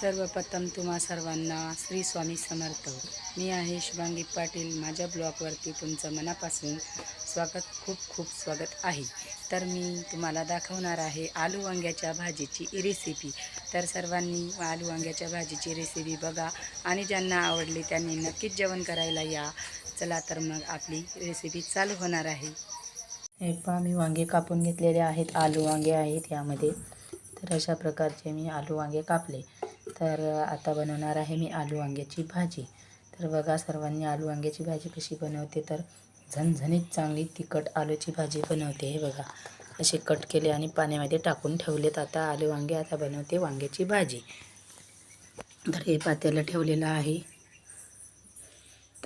सर्वप्रथम तुम्हा सर्वांना श्री स्वामी समर्थ. मी आहे शुभांगी पाटील. माझ्या ब्लॉगवरती तुमचं मनापासून स्वागत खूप खूप स्वागत आहे. तर मी तुम्हाला दाखवणार आहे आलू वांग्याच्या भाजीची रेसिपी तर सर्वांनी आलू वांग्याच्या भाजीची रेसिपी बघा आणि ज्यांना आवडली त्यांनी नक्कीच जेवण करायला या. चला तर मग आपली रेसिपी चालू होणार आहे. हे पहा मी वांगे कापून घेतलेले आहेत. आलू वांगे आहेत यामध्ये. तर अशा प्रकारचे मी आलू वांगे कापले. तर आता बनवणार आहे मी आलू वांग्याची भाजी. तर बघा सर्वांनी आलू वांग्याची भाजी कशी बनवते तर झणझणीत चांगली तिखट आलूची भाजी बनवते हे बघा. असे कट केले आणि पाण्यामध्ये टाकून ठेवलेत. आता आलू वांगे आता बनवते वांग्याची भाजी. तर हे पात्याला ठेवलेलं आहे.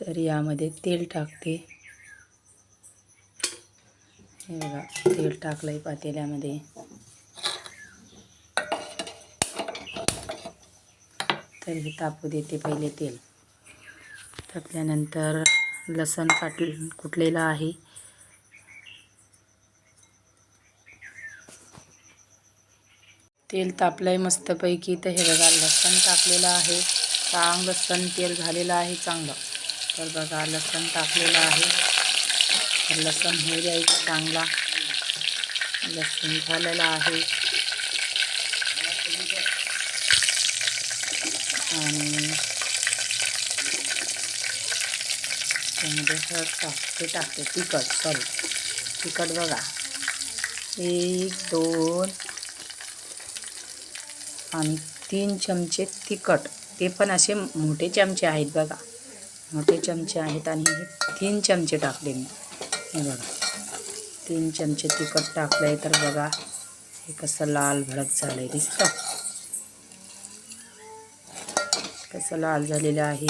तर यामध्ये तेल टाकते. हे बघा तेल टाकलं आहे पातेल्यामध्ये. तर हे तापू देते पहिले तेल. तापल्यानंतर लसण काट कुटलेलं आहे. तेल तापलं आहे मस्तपैकी. तर हे बघा लसण टाकलेलं आहे. चांगलं लसण तेल झालेलं आहे चांगलं. तर बघा लसण टाकलेलं आहे. तर लसण हे द्यायचं चांगला. लसूण झालेला आहे. आणि त्यामध्ये हळद टाकते टाकते तिखट सॉरी तिखट बघा. एक दोन आणि तीन चमचे तिखट. ते पण असे मोठे चमचे आहेत बघा. मोठे चमचे आहेत आणि हे तीन चमचे टाकले मी. हे बघा. तीन चमचे तिखट टाकलं आहे तर बघा हे कसं लाल भडक झालं आहे दिसतं? कसं लाल झालेलं आहे.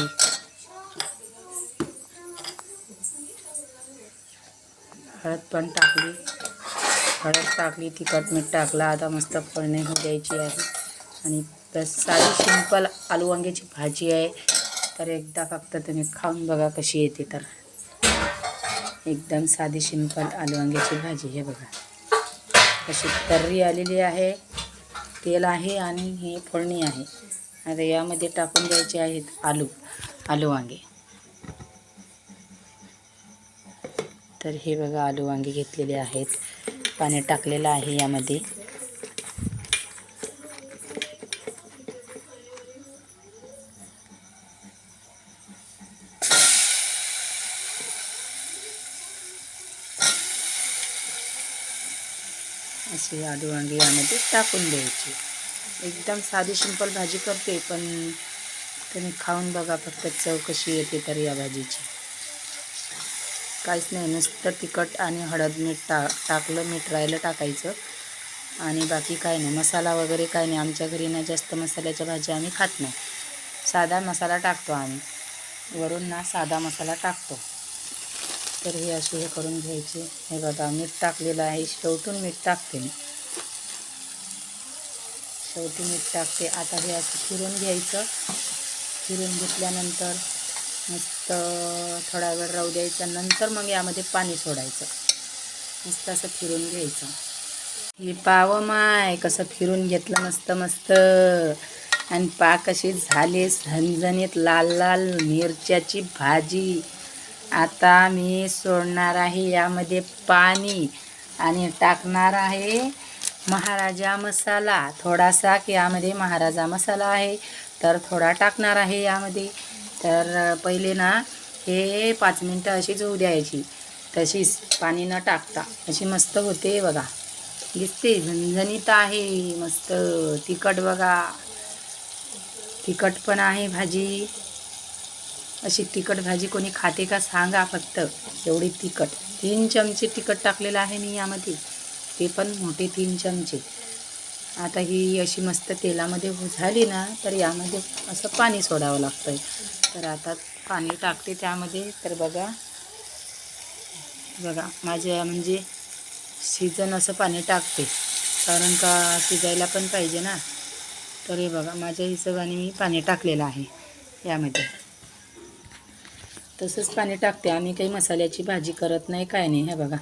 हळद पण टाकली. हळद टाकली तिखट मीठ टाकला आता मस्त फळणे होऊ द्यायची आहे. आणि साधी सिंपल आलू वांग्याची भाजी आहे. तर एकदा फक्त तुम्ही खाऊन बघा कशी येते तर. एकदम साधी सिंपल आलू वांग्याची भाजी हे बघा. कशी तर्री आलेली आहे. तेल आहे आणि हे फोडणी आहे. आता यामध्ये टाकून द्यायचे आहेत आलू आलू वांगे. तर हे बघा आलू वांगे घेतलेले आहेत. पाणी टाकलेलं आहे यामध्ये. अशी आलू वांगे यामध्ये टाकून द्यायची. एकदम साधी सिंपल भाजी करते पण तुम्ही खाऊन बघा फक्त चव कशी येते तर या भाजीची. काहीच नाही नुसतं तिखट आणि हळद मीठ टा टाकलं मीठ राहिलं टाकायचं. आणि बाकी काय नाही मसाला वगैरे काय नाही. आमच्या घरी ना जास्त मसाल्याच्या भाज्या आम्ही खात नाही. साधा मसाला टाकतो आम्ही. वरून ना साधा मसाला टाकतो. तर हे असे हे करून घ्यायचे. हे बघा मीठ टाकलेलं आहे शेवटून मीठ टाकते मी. शेवटी मीठ टाकते. आता हे असं फिरून घ्यायचं. फिरून घेतल्यानंतर मस्त थोडा वेळ राहू द्यायचा. नंतर मग यामध्ये पाणी सोडायचं. मस्त असं फिरून घ्यायचं. हे पाव माय कसं फिरून घेतलं मस्त मस्त. आणि पा कशी झाले झणझणीत लाल लाल मिरच्याची भाजी. आता मी सोडणार आहे यामध्ये पाणी. आणि टाकणार आहे महाराजा मसाला. थोडासा की यामध्ये महाराजा मसाला आहे तर थोडा टाकणार आहे यामध्ये. तर पहिले ना हे पाच मिनटं अशीच होऊ द्यायची. तशीच पाणी न टाकता. अशी मस्त होते बघा. दिसते झणझणीत आहे मस्त. तिखट बघा. तिखट पण आहे भाजी. अशी तिखट भाजी कोणी खाते का सांगा फक्त. एवढी तिखट. तीन चमचे तिखट टाकलेलं आहे मी यामध्ये. ते पण मोठे तीन चमचे. आता ही अशी मस्त तेलामध्ये झाली ना तर यामध्ये असं पाणी सोडावं लागतं आहे तर आता पाणी टाकते त्यामध्ये. तर बघा बघा माझ्या म्हणजे शिजन असं पाणी टाकते. कारण का शिजायला पण पाहिजे ना. तर हे बघा माझ्या हिशोबाने मी पाणी टाकलेलं आहे यामध्ये. तसंच पाणी टाकते. आम्ही काही मसाल्याची भाजी करत नाही काय नाही हे बघा.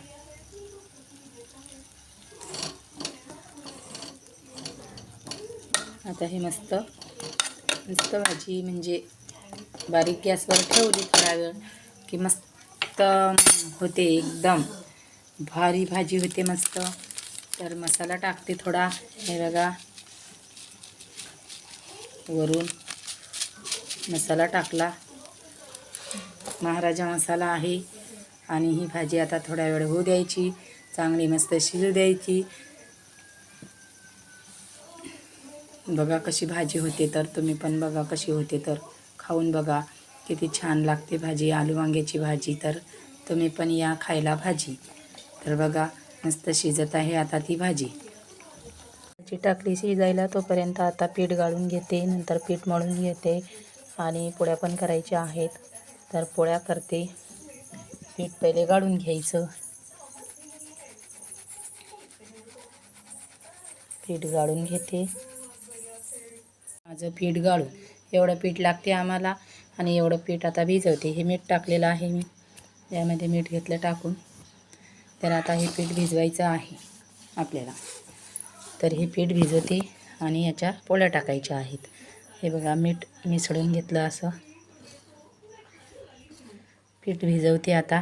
आता हे मस्त मस्त भाजी म्हणजे बारीक गॅसवर ठेवली थोडा वेळ की मस्त होते एकदम. भारी भाजी होते मस्त. तर मसाला टाकते थोडा हे बघा. वरून मसाला टाकला. महाराजा मसाला आहे आणि ही भाजी आता थोड्या वेळ होऊ द्यायची चांगली मस्त शिजू द्यायची. बघा कशी भाजी होते तर तुम्ही पण बघा कशी होते तर. खाऊन बघा किती छान लागते भाजी आलू वांग्याची भाजी तर. तुम्ही पण या खायला भाजी. तर बघा मस्त शिजत आहे आता ती भाजी. भाजी टाकली शिजायला तोपर्यंत आता पीठ गाळून घेते नंतर पीठ मळून घेते आणि पोळ्या पण करायच्या आहेत. तर पोळ्या करते. पीठ पहिले गाळून घ्यायचं. पीठ गाळून घेते. माझं पीठ गाळून. एवढं पीठ लागते आम्हाला आणि एवढं पीठ आता भिजवते. हे मीठ टाकलेलं आहे मी. यामध्ये मीठ घेतलं टाकून. तर आता हे पीठ भिजवायचं आहे आपल्याला. तर हे पीठ भिजवते आणि याच्या पोळ्या टाकायच्या आहेत. हे बघा मीठ मिसळून घेतलं असं. पीठ भिजवते आता.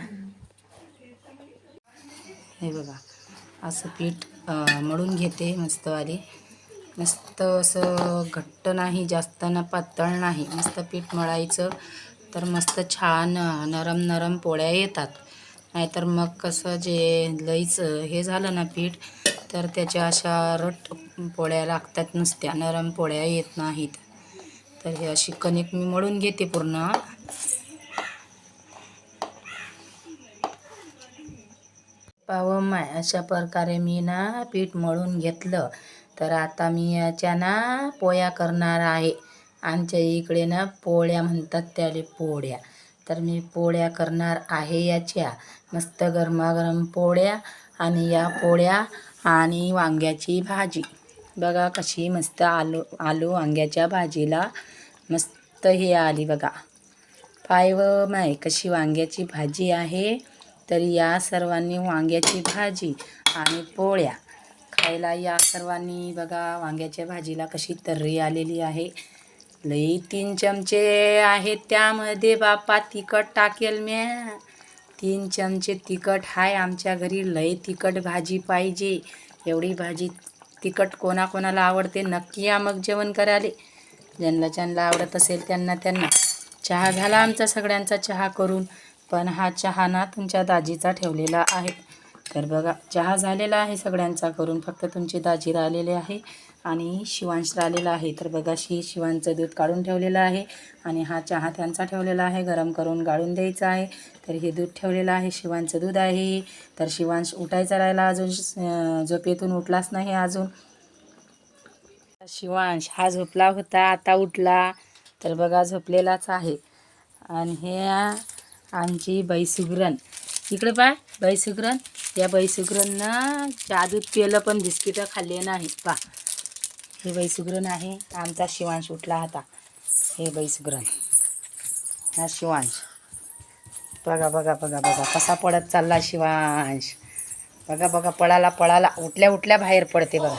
हे बघा असं पीठ मळून घेते मस्तवाली. मस्त असं घट्ट नाही जास्त ना पातळ नाही. मस्त पीठ मळायचं तर मस्त छान नरम नरम पोळ्या येतात. नाहीतर मग कसं जे लईच हे झालं ना पीठ तर त्याच्या अशा रट पोळ्या लागतात नुसत्या. नरम पोळ्या येत नाहीत. तर हे अशी कणिक मी मळून घेते पूर्ण. पाव माय अशा प्रकारे मी ना पीठ मळून घेतलं. तर आता मी याच्या ना पोळ्या करणार आहे. आमच्या इकडे ना पोळ्या म्हणतात त्याले पोळ्या. तर मी पोळ्या करणार आहे याच्या. मस्त गरमागरम पोळ्या आणि या पोळ्या आणि वांग्याची भाजी. बघा कशी मस्त आलू आलू वांग्याच्या भाजीला मस्त हे आली बघा. पाय व माय कशी वांग्याची भाजी आहे. तर या सर्वांनी वांग्याची भाजी आणि पोळ्या खायला या सर्वांनी. बघा वांग्याच्या भाजीला कशी तर्री आलेली आहे. लई तीन चमचे आहेत त्यामध्ये. बापा तिखट टाकेल म्या. तीन चमचे तिखट. हाय आमच्या घरी लई तिखट भाजी पाहिजे. एवढी भाजी तिखट कोणाकोणाला आवडते? नक्की या मग जेवण करायले. ज्यांना ज्यांना आवडत असेल त्यांना त्यांना. चहा झाला आमचा सगळ्यांचा चहा करून. पण हा चहा ना तुमच्या दाजीचा ठेवलेला आहे. तर बघा चहा झालेला आहे सगळ्यांचा. करून फक्त तुमची दाजी राहिलेले आहे आणि शिवांश राहिलेला आहे. तर बघा शी शिवांचं दूध काढून ठेवलेलं आहे आणि हा चहा त्यांचा ठेवलेला आहे. गरम करून गाळून द्यायचा आहे. तर हे दूध ठेवलेलं आहे. शिवांचं दूध आहे. तर शिवांश उठायचा राहिला अजून. झोपेतून उठलाच नाही अजून. शिवांश हा झोपला होता आता उठला. तर बघा झोपलेलाच आहे. आणि हे आमची बैसुगरण. इकडे पाय बैसुगरण. या बैसुगरणनं चहा दूध पिलं पण बिस्किटं खाल्ले नाही. पा हे बैसुगरण आहे. आमचा शिवांश उठला होता हे बैसुगरण. हा शिवांश. बघा बघा बघा बघा कसा पडत चालला शिवांश. बघा बघा पळाला पळाला. उठल्या उठल्या बाहेर पडते बघा.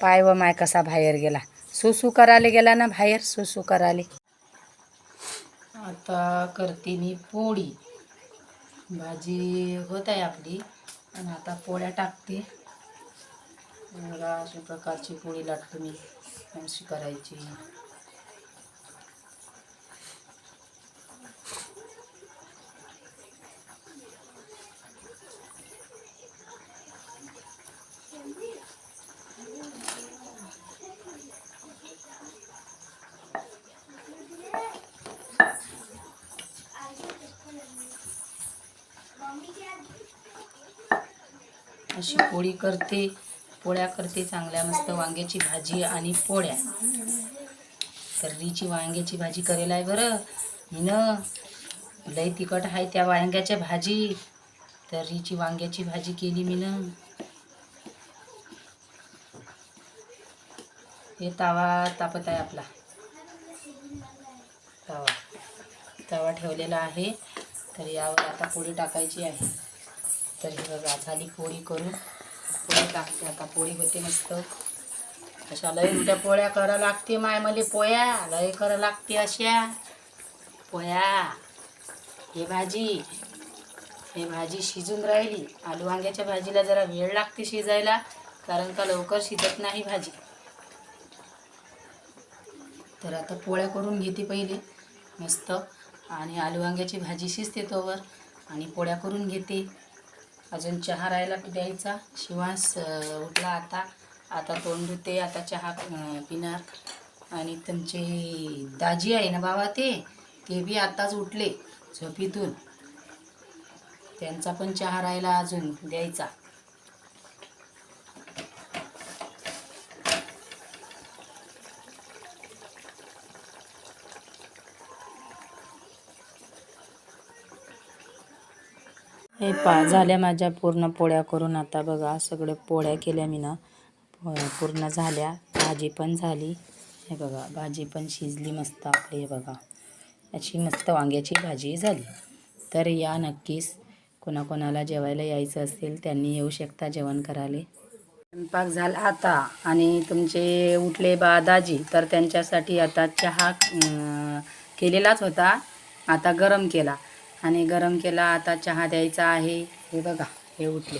पाय व माय कसा बाहेर गेला. सुसू करायला गेला ना बाहेर? सुसू कराले आता करते मी पोळी. भाजी होत आहे आपली. आणि आता पोळ्या टाकते. मला अशा प्रकारची पोळी लाटते मी अशी करायची. अशी पोळी करते. पोळ्या करते चांगल्या मस्त वांग्याची भाजी आणि पोळ्या. तर्रीची वांग्याची भाजी करेल आहे बरं. हिनं लई तिखट आहे त्या वांग्याच्या भाजी. तर्रीची वांग्याची भाजी केली मीनं. हे तावा तापत आहे आपला. तवा. तवा ठेवलेला आहे. तर यावर आता पोळी टाकायची आहे. तर हे बघा झाली पोळी करून. पोळी टाकते आता. पोळी होते मस्त. अशा लय मोठ्या पोळ्या करा लागते माय मले पोया लय करा लागते अशा. पोया हे भाजी. हे भाजी शिजून राहिली. आलू वांग्याच्या भाजीला जरा वेळ लागते शिजायला कारण का लवकर शिजत नाही भाजी. तर आता पोळ्या करून घेते पहिले. मस्त. आणि आलू वांग्याची भाजी शिजते तोवर. आणि पोळ्या करून घेते. अजून चहा राहायला द्यायचा. शिवास उठला आता. आता तोंड धुते आता चहा पिणार. आणि तुमचे दाजी आहे ना बाबा ते? ते बी आताच उठले झोपीतून. त्यांचा पण चहा राहिला अजून द्यायचा. हे पा झाल्या माझ्या पूर्ण पोळ्या करून आता बघा सगळं पोळ्या केल्या मी ना. पूर्ण झाल्या भाजी पण झाली. हे बघा भाजी पण शिजली मस्त आपली हे बघा. अशी मस्त वांग्याची भाजी झाली. तर या नक्कीच कोणाकोणाला जेवायला यायचं असेल त्यांनी येऊ शकता जेवण करायला. स्वयंपाक झाला आता आणि तुमचे उठले बा दाजी तर त्यांच्यासाठी आता चहा केलेलाच होता. आता गरम केला. आणि गरम केला आता चहा द्यायचा आहे. हे बघा हे उठले.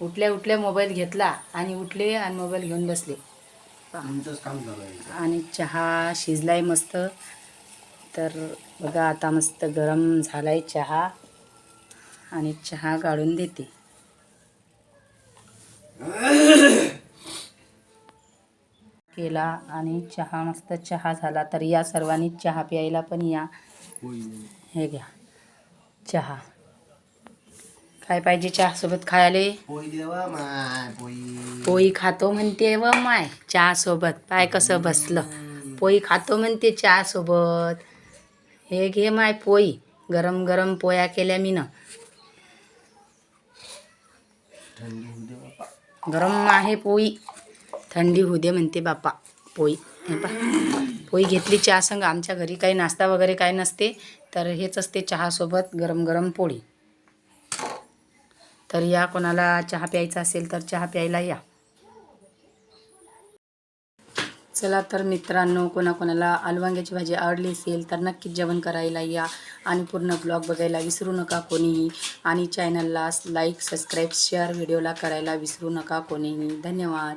उठल्या उठल्या मोबाईल घेतला आणि उठले आणि मोबाईल घेऊन बसले. आणि चहा शिजलाय मस्त. तर बघा आता मस्त गरम झालाय चहा. आणि चहा काढून देते. केला आणि चहा मस्त चहा झाला. तर या सर्वांनी चहा प्यायला पण या. हे घ्या. चहा. काय पाहिजे चहा सोबत खायला? पोळी खातो म्हणते व माय चहा सोबत पाय कसं बसलं. पोळी खातो म्हणते चहा सोबत हे घे माय पोळी. गरम गरम पोया केल्या मी ना गरम आहे पोळी. थंडी होऊ दे म्हणते बापा. पोळी. हे पा पोळी घेतली चहा संग. आमच्या घरी काही नाश्ता वगैरे काय नसते. तर हेच असते चहासोबत गरम गरम पोळी. तर या कोणाला चहा प्यायचा असेल तर चहा प्यायला या. चला तर मित्रांनो कोणाकोणाला आलवांग्याची भाजी आवडली असेल तर नक्कीच जेवण करायला या आणि पूर्ण ब्लॉग बघायला विसरू नका कोणीही. आणि चॅनलला लाईक सबस्क्राईब शेअर व्हिडिओला करायला विसरू नका कोणीही. धन्यवाद.